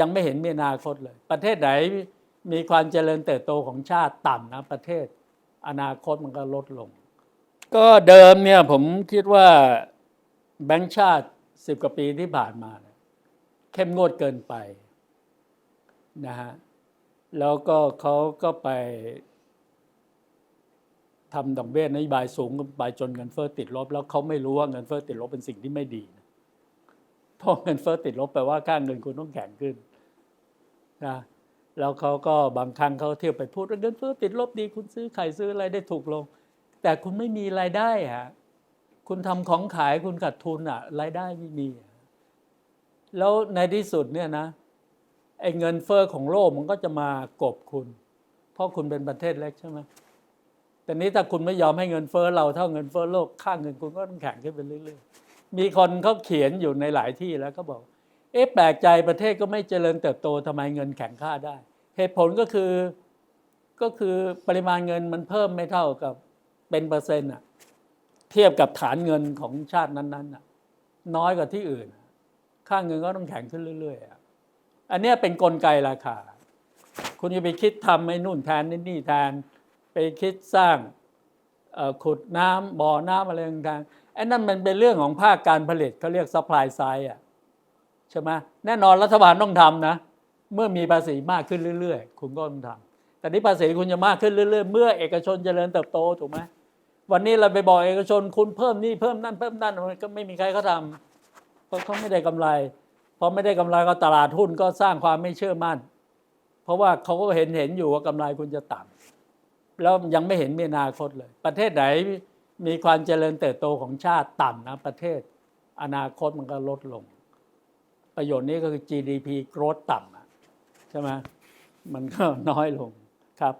ยังไม่เห็นมีอนาคตเลย ประเทศไหนมีความเจริญเติบโตของชาติต่ำนะประเทศ อนาคตมันก็ลดลง ก็เดิมเนี่ยผมคิดว่าแบงก์ชาติสิบกว่าปีที่ผ่านมา เข้มงวดเกินไปนะฮะแล้วก็เขาก็ไปทำดอกเบี้ยนโยบายสูงไปจนเงินเฟ้อติดลบ แล้วเขาไม่รู้ว่าเงินเฟ้อติดลบเป็นสิ่งที่ไม่ดีนะ พราะเงินเฟ้อติดลบแปลว่าค่าเงินคุณต้องแข็งขึ้นนะแล้วเขาก็บางครั้งเขาเที่ยวไปพูดว่าเงินเฟ้อติดลบดีคุณซื้อไข่ซื้ออะไรได้ถูกลง แต่คุณไม่มีรายได้ฮะคุณทำของขายคุณขาดทุนอะรายได้ไม่มี แล้วในที่สุดเนี่ยนะไอ้เงินเฟ้อของโลกมันก็จะมากบคุณ เพราะคุณเป็นประเทศเล็กใช่ไหมแต่นี้ถ้าคุณไม่ยอมให้เงินเฟ้อเราเท่าเงินเฟ้อโลกค่าเงินคุณก็ต้องแข็งขึ้นไปเรื่อยๆ มีคนเขาเขียนอยู่ในหลายที่แล้วก็บอก เอ๊ะแปลกใจประเทศก็ไม่เจริญเติบโตทำไมเงินแข็งค่าได้ เหตุผลก็คือก็คือปริมาณเงินมันเพิ่มไม่เท่ากับเป็นเปอร์เซ็นต์อะเทียบกับฐานเงินของชาตินั้นๆอะน้อยกว่าที่อื่น ค่าเงินก็ต้องแข็งขึ้นเรื่อยๆอะอันนี้เป็นกลไกราคา คุณจะไปคิดทำไอ้นู่นแทนนี่นี่แทน ไปคิดสร้างขุดน้ำบ่อน้ำอะไรต่างๆ ไอ้นั่นมันเป็นเรื่องของภาคการผลิตเขาเรียก supply side อะใช่ไหมแน่นอนรัฐบาลต้องทำนะ เมื่อมีภาษีมากขึ้นเรื่อย ๆ คุณก็ต้องทำแต่นี้ภาษีคุณจะมากขึ้นเรื่อย ๆ เมื่อเอกชนเจริญเติบโตถูกไหมวันนี้เราไปบอกเอกชนคุณเพิ่มนี่เพิ่มนั่นเพิ่มนั่นก็ไม่มีใครเขาทำเพราะเขาไม่ได้กำไรพอไม่ได้กำไรก็ตลาดหุ้นก็สร้างความไม่เชื่อมั่น เพราะว่าเขาก็เห็นเห็นอยู่ว่ากำไรคุณจะต่ำแล้วยังไม่เห็นมีอนาคตเลย ประเทศไหน มีความเจริญเติบโตของชาติต่ำนะประเทศ อนาคตมันก็ลดลง ประโยชน์นี้ก็คือ GDP growth ต่ำใช่ไหมมันก็น้อยลงครับ